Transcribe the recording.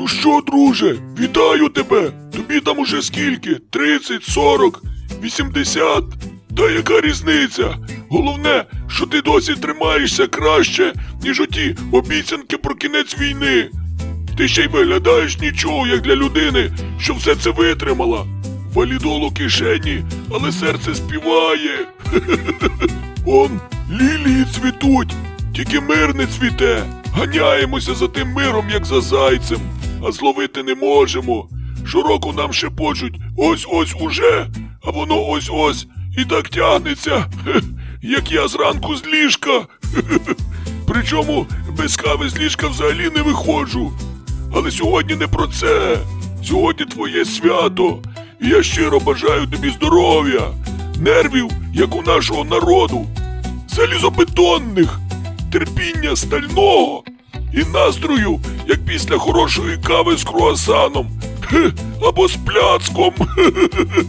Ну що, друже, вітаю тебе! Тобі там уже скільки? 30, 40, 80? Та яка різниця? Головне, що ти досі тримаєшся краще, ніж оті обіцянки про кінець війни. Ти ще й виглядаєш нічого, як для людини, що все це витримала. Валідол у кишені, але серце співає. Он лілії цвітуть, тільки мир не цвіте. Ганяємося за тим миром, як за зайцем, а зловити не можемо. Щороку нам шепочуть ось-ось уже, а воно ось-ось і так тягнеться, як я зранку з ліжка. Причому без кави з ліжка взагалі не виходжу. Але сьогодні не про це. Сьогодні твоє свято. І я щиро бажаю тобі здоров'я, нервів, як у нашого народу, залізобетонних, терпіння стального і настрою, як після хорошої кави з круасаном. Або з пляцком.